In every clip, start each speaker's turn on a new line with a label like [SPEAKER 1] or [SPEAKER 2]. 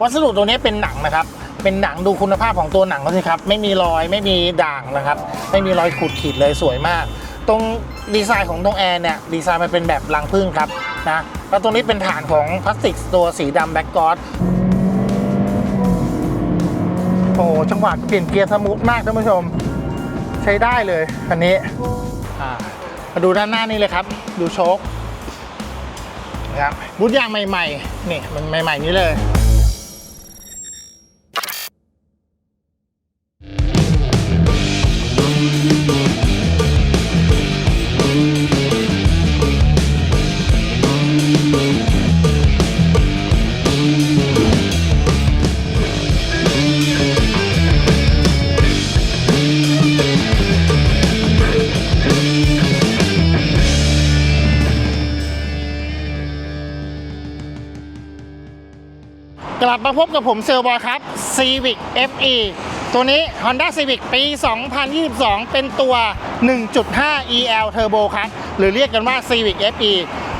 [SPEAKER 1] วัสดุตัวนี้เป็นหนังนะครับ เป็นหนังดูคุณภาพของตัวหนังเขาสิครับ ไม่มีรอยไม่มีด่างนะครับ ไม่มีรอยขูดขีดเลยสวยมาก ตรงดีไซน์ของตรงแอร์เนี่ยดีไซน์มันเป็นแบบรังผึ้งครับนะแล้วตรงนี้เป็นฐานของพลาสติกตัวสีดำแบ็กกอสโอ้จังหวะเปลี่ยนเกียร์สมูทมากท่านผู้ชม ใช้ได้เลยคันนี้มาดูด้านหน้านี่เลยครับ ดูโชคนะครับบูทยางใหม่ๆนี่มันใหม่ ๆ นี้เลย กลับมาพบกับผมเซลบอยครับ Civic FE ตัวนี้ Honda Civic ปี 2022 เป็นตัว 1.5 EL Turbo ครับ หรือเรียกกันว่า Civic FE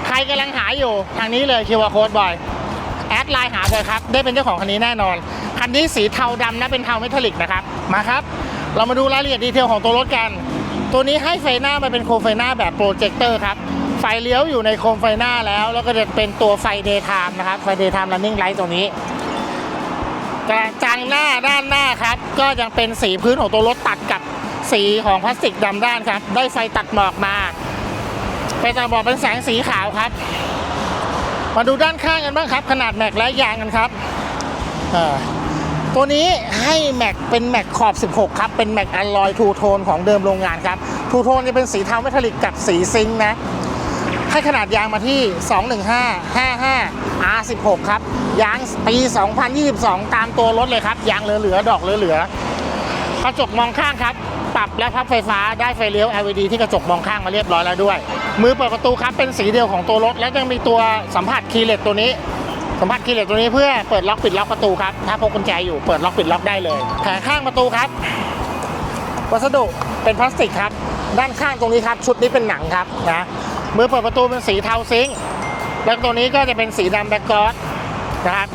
[SPEAKER 1] ใครกำลังหาอยู่ ทางนี้เลย QR Code บอย แอดไลน์หาเลยครับ ได้เป็นเจ้าของคันนี้แน่นอน คันนี้สีเทาดำนะเป็นเทาเมทัลลิกนะครับ มาครับ เรามาดูรายละเอียดดีเทลของตัวรถกัน ตัวนี้ให้ไฟหน้ามาเป็นโคมไฟหน้าแบบโปรเจคเตอร์ครับไฟเลี้ยวอยู่ในโคมไฟหน้าแล้ว แล้วก็จะเป็นตัวไฟเดย์ไทม์นะครับ ไฟเดย์ไทม์ running light ตัวนี้ กระจังหน้าด้านหน้าครับ ก็ยังเป็นสีพื้นของตัวรถตัดกับสีของพลาสติกดำด้านครับ ได้ไฟตัดหมอกมาไฟตัดหมอกเป็นแสงสีขาวครับ มาดูด้านข้างกันบ้างครับ ขนาดแม็กและยางกันครับตัวนี้ให้แม็กเป็นแม็กขอบ 16 ครับ เป็นแม็กอลลอยทูโทนของเดิมโรงงานครับทูโทนจะเป็นสีเทาเมทัลลิกกับสีซิงค์นะ ให้ขนาดยางมาที่ 215 55 R16 ครับ ยางปี 2022 ตามตัวรถเลยครับ ยางเหลือๆ ดอกเหลือๆ กระจกมองข้างครับ ปรับและพับไฟฟ้าได้ไฟเลี้ยว LED ที่กระจกมองข้างมาเรียบร้อยแล้วด้วย มือเปิดประตูครับ เป็นสีเดียวของตัวรถ และยังมีตัวสัมผัสคีย์เลสตัวนี้สัมผัสคีย์เลสตัวนี้เพื่อเปิดล็อกปิดล็อกประตูครับ ถ้าพกกุญแจอยู่เปิดล็อกปิดล็อกได้เลย แผงข้างประตูครับ วัสดุเป็นพลาสติกครับ ด้านข้างตรงนี้ครับ ชุดนี้เป็นหนังครับนะ มือเปิดประตูเป็นสีเทาซิงค์แล้วตัวนี้ก็จะเป็นสีดำแบ็กกอสนะครับ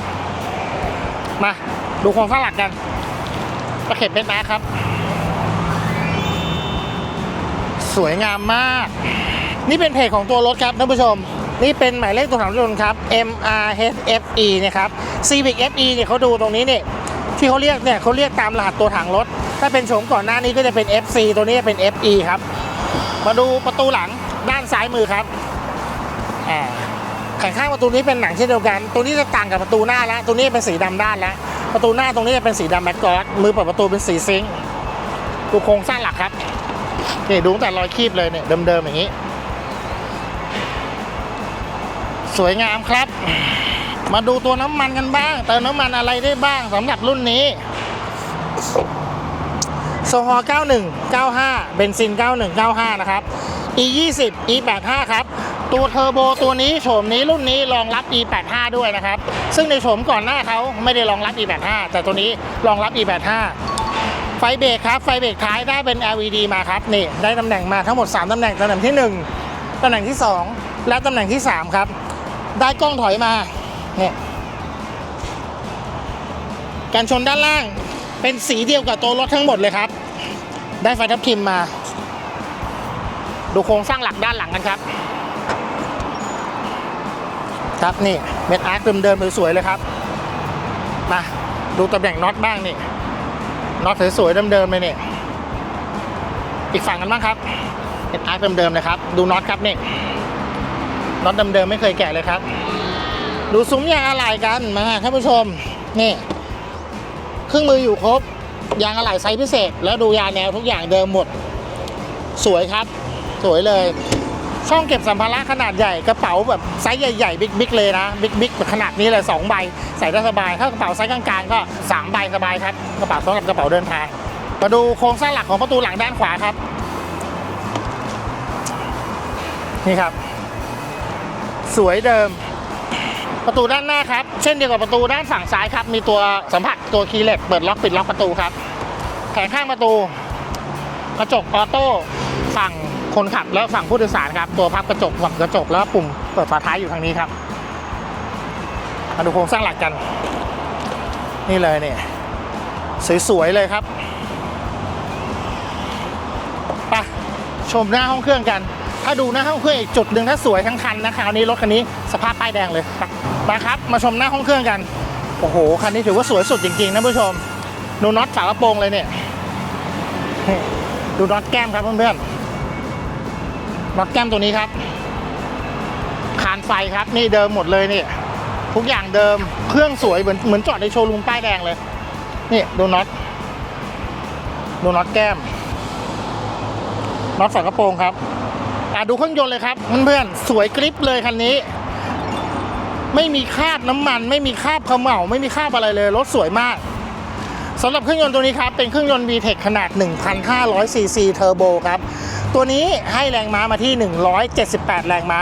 [SPEAKER 1] มาดูโครงสร้างหลักกันตะเข็บเป็นแม็กครับ สวยงามมาก นี่เป็นเพจของตัวรถครับท่านผู้ชม นี่เป็นหมายเลขตัวถังรถยนต์ครับ MRHFE นะครับ Civic FE เนี่ยเขาดูตรงนี้เนี่ยที่เขาเรียกเนี่ยเขาเรียกตามรหัสตัวถังรถ ถ้าเป็นโฉมก่อนหน้านี้ก็จะเป็น FC ตัวนี้เป็น FE ครับ มาดูประตูหลัง ด้านซ้ายมือครับอ่งข้างประตูนี้เป็นหนังเช่นเดียวกัน ตัวนี้จะต่างกับประตูหน้าแล้ว ตัวนี้เป็นสีดำด้านแล้ว ประตูหน้าตรงนี้จะเป็นสีดำแบ็กกอสมือเปิดประตูเป็นสีซิงค์ดูโครงสร้างหลักครับนี่ดูตั้งแต่รอยคีบเลยเนี่ยเดิมๆอย่างนี้ สวยงามครับ มาดูตัวน้ำมันกันบ้าง เติมน้ำมันอะไรได้บ้างสำหรับรุ่นนี้โซฮอล์91 95 เบนซิน 91 95 นะครับ e 20 e 85 ครับ ตัวเทอร์โบตัวนี้โฉมนี้รุ่นนี้รองรับ e 85 ด้วยนะครับ ซึ่งในโฉมก่อนหน้าเขาไม่ได้รองรับ e 85 แต่ตัวนี้รองรับ e 85 ไฟเบรกครับ ไฟเบรกท้ายได้เป็น LED มาครับนี่ได้ตำแหน่งมาทั้งหมด 3ตำแหน่งตำแหน่งที่ 1ตำแหน่งที่ 2 และตำแหน่งที่ 3 ครับ ได้กล้องถอยมาเนี่ยการชนด้านล่างเป็นสีเดียวกับตัวรถทั้งหมดเลยครับ ได้ไฟทับทิมมา ดูโครงสร้างหลักด้านหลังกันครับ ครับนี่เม็ดอาร์คเดิมๆสวยๆเลยครับ มาดูตำแหน่งน็อตบ้างนี่น็อตสวยๆเดิมๆเลยนี่อีกฝั่งกันบ้างครับเป็นอาร์คเดิมๆเลยครับ ดูน็อตครับนี่น็อตเดิมๆไม่เคยแกะเลยครับ ดูซุ้มยางอะไหล่กันมาท่านผู้ชมนี่เครื่องมืออยู่ครบยางอะไหล่ไซส์พิเศษ แล้วดูยางแนวทุกอย่างเดิมหมด สวยครับ สวยเลย ช่องเก็บสัมภาระขนาดใหญ่กระเป๋าแบบไซส์ใหญ่ๆบิ๊กๆเลยนะบิ๊กๆขนาดนี้เลยสองใบใส่ได้สบายถ้ากระเป๋าไซส์กลางๆก็สามใบสบายครับกระเป๋าสำหรับกระเป๋าเดินทางมาดูโครงสร้างหลักของประตูหลังด้านขวาครับ นี่ครับ สวยเดิม ประตูด้านหน้าครับ เช่นเดียวกับประตูด้านฝั่งซ้ายครับ มีตัวสัมผัสตัวคีย์เลสเปิดล็อกปิดล็อกประตูครับแผงข้างประตู กระจกออโต้ฝั่ง คนขับแล้วฝั่งผู้โดยสารครับ ตัวพับกระจกฝั่งกระจกแล้วปุ่มเปิดฝาท้ายอยู่ทางนี้ครับมาดูโครงสร้างหลักกัน นี่เลยเนี่ยสวยๆเลยครับไปชมหน้าห้องเครื่องกัน ถ้าดูหน้าห้องเครื่องอีกจุดหนึ่งถ้าสวยทั้งคันนะคราวนี้รถคันนี้สภาพป้ายแดงเลยมาครับ มาชมหน้าห้องเครื่องกันโอ้โหคันนี้ถือว่าสวยสุดจริงๆนะผู้ชมดูน็อตฝากระโปรงเลยเนี่ยดูน็อตแก้มครับเพื่อนๆ น็อตแก้มตัวนี้ครับ คานไฟครับ นี่เดิมหมดเลยนี่ ทุกอย่างเดิมเครื่องสวยเหมือนเหมือนจอดในโชว์รูมป้ายแดงเลย นี่ดูน็อตดูน็อตแก้มน็อตฝากระโปรงครับอะดูเครื่องยนต์เลยครับเพื่อนๆสวยกริปเลยคันนี้ ไม่มีคราบน้ำมัน ไม่มีคราบเขมเหลาไม่มีคราบอะไรเลยรถสวยมากสำหรับเครื่องยนต์ตัวนี้ครับ เป็นเครื่องยนต์ VTEC ขนาด 1,500ซีซีเทอร์โบครับ ตัวนี้ให้แรงม้ามาที่ 178 แรงม้า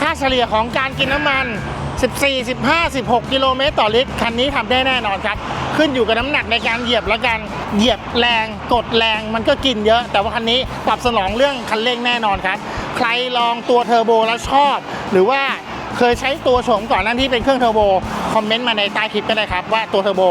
[SPEAKER 1] ค่าเฉลี่ยของการกินน้ำมัน 14 15 16 กิโลเมตรต่อลิตร คันนี้ทำได้แน่นอนครับ ขึ้นอยู่กับน้ำหนักในการเหยียบแล้วกัน เหยียบแรง กดแรงมันก็กินเยอะ แต่ว่าคันนี้ตอบสนองเรื่องคันเร่งแน่นอนครับ ใครลองตัวเทอร์โบแล้วชอบ หรือว่าเคยใช้ตัวโฉมก่อนหนั้นที่เป็นเครื่องเทอร์โบ คอมเมนต์มาในใต้คลิปก็ได้ครับว่าตัวเทอร์โบ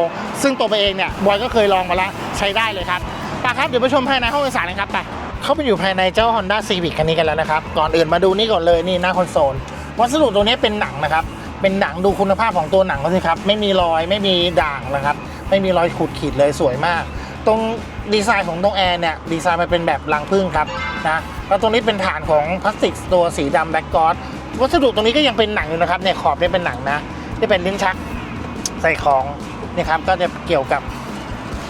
[SPEAKER 1] ซึ่งตัวไปเองเนี่ยบอยก็เคยลองมาแล้วใช้ได้เลยครับไปครับเดี๋ยวไปชมภายในห้องโดยสารกันครับไป เข้าไปอยู่ภายในเจ้า Honda Civic คันนี้กันแล้วนะครับ ก่อนอื่นมาดูนี่ก่อนเลยนี่หน้าคอนโซล วัสดุตัวนี้เป็นหนังนะครับ เป็นหนังดูคุณภาพของตัวหนังเขาสิครับ ไม่มีรอยไม่มีด่างนะครับ ไม่มีรอยขูดขีดเลยสวยมาก ตรงดีไซน์ของตรงแอร์เนี่ยดีไซน์มาเป็นแบบรังผึ้งครับนะแล้วตรงนี้เป็นฐานของพลาสติกตัวสีดำแบ็กกอสวัสดุตรงนี้ก็ยังเป็นหนังอยู่นะครับเนี่ยขอบนี่เป็นหนังนะที่เป็นลิ้นชักใส่ของนี่ครับก็จะเกี่ยวกับ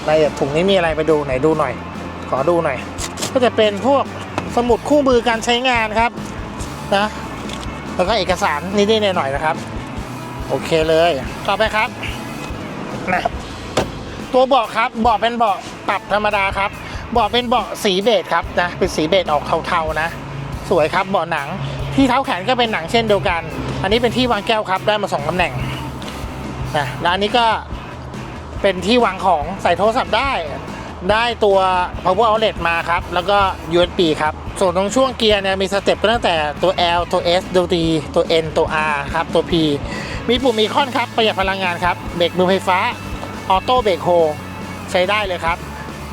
[SPEAKER 1] ในถุงนี้มีอะไรไปดูไหนดูหน่อย ขอดูหน่อย ก็จะเป็นพวกสมุดคู่มือการใช้งานครับนะแล้วก็เอกสารนิดๆหน่อยๆนะครับ โอเคเลยต่อไปครับนะตัวเบาะครับเบาะเป็นเบาะปรับธรรมดาครับเบาะเป็นเบาะสีเบจครับนะเป็นสีเบจออกเทาๆนะ สวยครับเบาะหนังที่เท้าแขนก็เป็นหนังเช่นเดียวกัน อันนี้เป็นที่วางแก้วครับได้มาสองตำแหน่งนะแล้วอันนี้ก็เป็นที่วางของใส่โทรศัพท์ได้ ได้ตัว power outlet มาครับ แล้วก็ USB ครับ ส่วนตรงช่วงเกียร์เนี่ยมีสเต็ปตั้งแต่ตัว L ตัว S ตัว T ตัว N ตัว R ครับ ตัว P มีปุ่มอีคอนครับ ประหยัดพลังงานครับ เบรกมือไฟฟ้า ออโต้เบรกโฮใช้ได้เลยครับ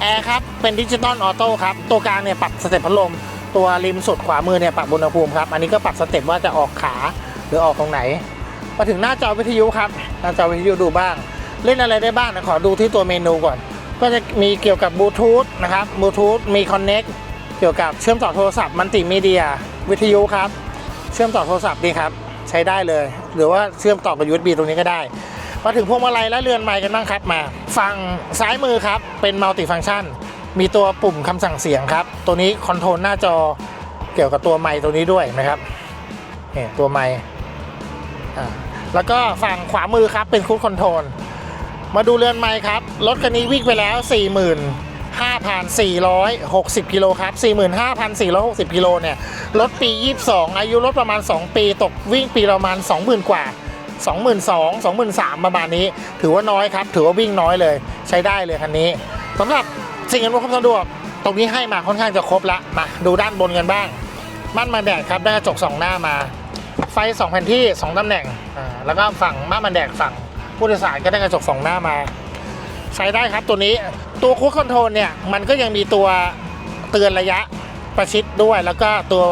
[SPEAKER 1] แอร์ครับ เป็นดิจิตอลออโต้ครับ ตัวกลางเนี่ยปรับสเต็ปพัดลม ตัวริมสุดขวามือเนี่ยปรับอุณหภูมิครับ อันนี้ก็ปรับสเต็ปว่าจะออกขาหรือออกตรงไหน มาถึงหน้าจอวิทยุครับ หน้าจอวิทยุดูบ้าง เล่นอะไรได้บ้างนะขอดูที่ตัวเมนูก่อน ก็จะมีเกี่ยวกับบลูทูธนะครับบลูทูธมีคอนเน็กเกี่ยวกับเชื่อมต่อโทรศัพท์มัลติมีเดีย วิทยุครับ เชื่อมต่อโทรศัพท์นี่ครับ ใช้ได้เลย หรือว่าเชื่อมต่อกับ USB ตรงนี้ก็ได้มาถึงพวงมาลัยและเรือนไม้กันบ้างครับมาฝั่งซ้ายมือครับ เป็นมัลติฟัง c t ชัน มีตัวปุ่มคำสั่งเสียงครับ ตัวนี้คอนโทรลหน้าจอเกี่ยวกับตัวไมค์ตัวนี้ด้วยนะครับนี่ตัวไมค์แล้วก็ฝั่งขวามือครับเป็นคูดคอนโทรล มาดูเรือนไม้ครับ รถคันนี้วิ่งไปแล้ว 45,460 กิโลครับ 45,460 กิโลเนี่ย รถปี 22 อายุรถประมาณ 2 ปีตกวิ่งปีประมาณ 20,000 กว่า 22,000 23,000 ประมาณนี้ ถือว่าน้อยครับ ถือว่าวิ่งน้อยเลย ใช้ได้เลยคันนี้สำหรับสิ่งอำนวยความสะดวก ตรงนี้ให้มาค่อนข้างจะครบละ มาดูด้านบนกันบ้าง ม่านมาแดดครับได้กระจกสองหน้ามา ไฟสองแผ่นที่สองตำแหน่ง แล้วก็ฝั่งม่านมาแดดฝั่ง ผู้โดยสารก็ได้กระจกสองหน้ามา ใช้ได้ครับตัวนี้ตัวคู c คอนโทรลเนี่ยมันก็ยังมีตัวเตือนระยะประชิดด้วย แล้วก็ตัว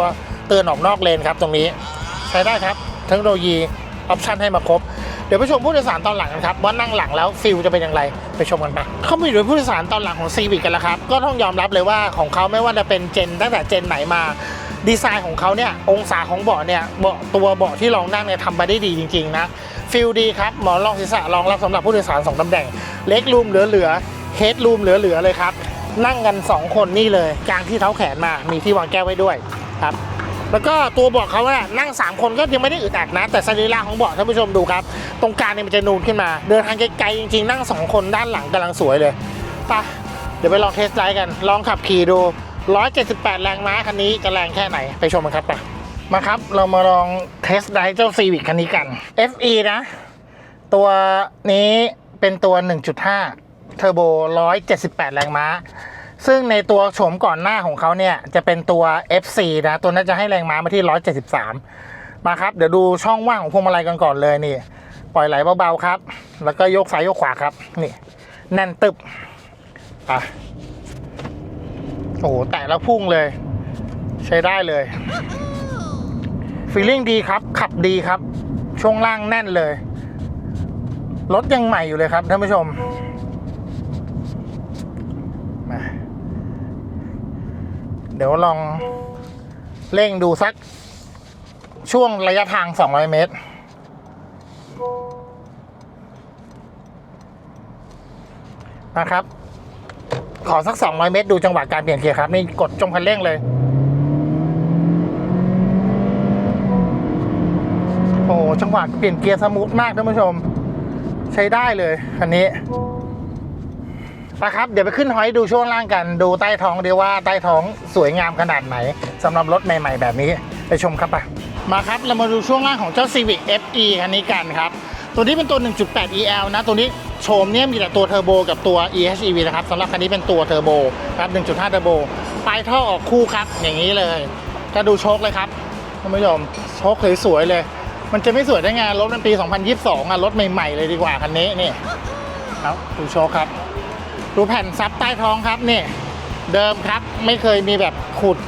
[SPEAKER 1] เตือนออกนอกเลนครับตรงนี้ ใช้ได้ครับเทคโนโลยีออปชันให้มาครบเดี๋ยวไปชมผู้โดยสารตอนหลังกันครับว่านั่งหลังแล้วฟิลจะเป็นอย่างไรไปชมกันไปเข้าไปดูผู้โดยสารตอนหลังของซีวิกกันแล้วครับก็ต้องยอมรับเลยว่าของเขาไม่ว่าจะเป็นเจนตั้งแต่เจนไหนมาดีไซน์ของเขาเนี่ยองศาของเบาะเนี่ยเบาะตัวเบาะที่รองนั่งเนี่ยทำมาได้ดีจริงๆนะ ฟิลดีครับหมอนรองศีรษะรองรับสำหรับผู้โดยสารสองตำแหน่ง เล็กรูมเหลือๆเฮดรูมเหลือๆเลยครับ นั่งกันสองคนนี่เลย กลางที่เท้าแขนมามีที่วางแก้วไว้ด้วยครับแล้วก็ตัวเบาะเขาเนี่ยนั่ง 3 คนก็ยังไม่ได้อึดอัดนะ แต่สรีระของเบาะท่านผู้ชมดูครับ ตรงกลางเนี่ยมันจะนูนขึ้นมา เดินทางไกลๆจริงๆ นั่ง 2 คนด้านหลังกำลังสวยเลยปะเดี๋ยวไปลองเทสไดรฟ์กัน ลองขับขี่ดู 178 แรงม้าคันนี้จะแรงแค่ไหนไปชมกันครับไป มาครับ เรามาลองเทสไดเจ้า Civic คันนี้กัน FE นะ ตัวนี้เป็นตัว 1.5 เทอร์โบ 178 แรงม้า ซึ่งในตัวโฉมก่อนหน้าของเขาเนี่ย จะเป็นตัว FC นะ ตัวนั้นจะให้แรงม้ามาที่ 173 มาครับ เดี๋ยวดูช่องว่างของพวงมาลัยกันก่อนเลยนี่ ปล่อยไหลเบา ๆ ครับ แล้วก็ยกซ้ายยกขวาครับ นี่ แน่นตึบอะโอ้โห แตะแล้วพุ่งเลย ใช้ได้เลย ฟีลลิ่งดีครับ ขับดีครับ ช่วงล่างแน่นเลย รถยังใหม่อยู่เลยครับท่านผู้ชมมาเดี๋ยวลองเร่งดูสักช่วงระยะทาง 200 เมตร นะครับ ขอสัก 200 เมตร ดูจังหวะการเปลี่ยนเกียร์ครับ นี่กดจงคันเร่งเลย โอ้จังหวะเปลี่ยนเกียร์สมูทมากท่านผู้ชม ใช้ได้เลยคันนี้นะครับ เดี๋ยวไปขึ้นหอยดูช่วงล่างกัน ดูใต้ท้องดีว่าใต้ท้องสวยงามขนาดไหนสำหรับรถใหม่ ๆ แบบนี้ไปชมครับปะมาครับ เรามาดูช่วงล่างของเจ้า Civic FE คันนี้กันครับ ตัวนี้เป็นตัว 1.8 EL นะ ตัวนี้โฉมเนี่ยมีแต่ตัวเทอร์โบกับตัว EHEV นะครับสำหรับคันนี้เป็นตัวเทอร์โบครับ 1.5 เทอร์โบปลายท่อออกคู่ครับอย่างนี้เลย ถ้าดูโชคเลยครับท่านผู้ชมโชคสวยๆเลย มันจะไม่สวยได้ไงรถมันปี 2022อะรถใหม่ ๆ เลยดีกว่าคันนี้นี่ครับดูโชคครับ ดูแผ่นซับใต้ท้องครับนี่ เดิมครับไม่เคยมีแบบขูด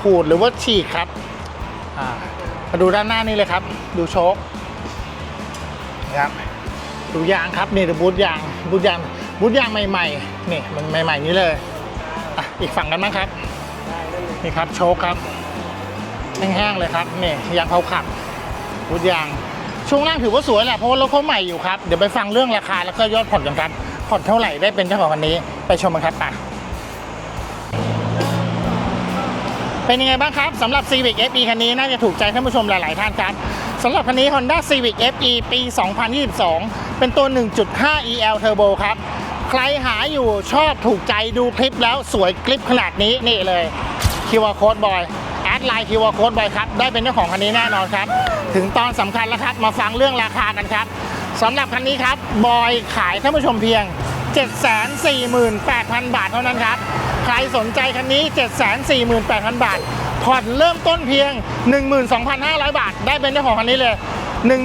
[SPEAKER 1] ขูดหรือว่าฉีกครับอ่ามาดูด้านหน้านี่เลยครับ ดูโชคนะครับดูยางครับนี่ดูบูทยางบูทยางบูทยางใหม่ๆนี่มันใหม่ ๆ นี้เลยอะอีกฝั่งกันบ้างครับนี่ครับโชคครับแห้งๆเลยครับนี่ยางเขาขับ บูทยาง ช่วงล่างถือว่าสวยแหละเพราะว่ารถเขาใหม่อยู่ครับ เดี๋ยวไปฟังเรื่องราคาแล้วก็ยอดผ่อนกันครับ ผ่อนเท่าไหร่ได้เป็นเจ้าของคันนี้ไปชมกันครับปะเป็นยังไงบ้างครับสำหรับ Civic FE คันนี้น่าจะถูกใจท่านผู้ชมหลาย ๆ ท่านครับสำหรับคันนี้ Honda Civic FE ปี 2022 เป็นตัว 1.5 EL Turbo ครับ ใครหาอยู่ชอบถูกใจดูคลิปแล้วสวยคลิปขนาดนี้นี่เลย QR Code Boy แอ ดไลน์ QR Code Boy ครับ ได้เป็นเจ้าของคันนี้แน่นอนครับ ถึงตอนสำคัญแล้วครับ มาฟังเรื่องราคากันครับสำหรับคันนี้ครับ บอยขายท่านผู้ชมเพียง 748,000 บาทเท่านั้นครับ ใครสนใจคันนี้ 748,000 บาท ผ่อนเริ่มต้นเพียง 12,500 บาท ได้เป็นเจ้าของคันนี้เลย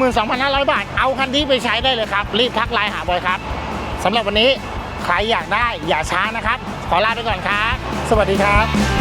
[SPEAKER 1] 12,500 บาท เอาคันนี้ไปใช้ได้เลยครับ รีบทักไลน์หาบอยครับสำหรับวันนี้ใครอยากได้อย่าช้านะครับ ขอลาไปก่อนครับ สวัสดีครับ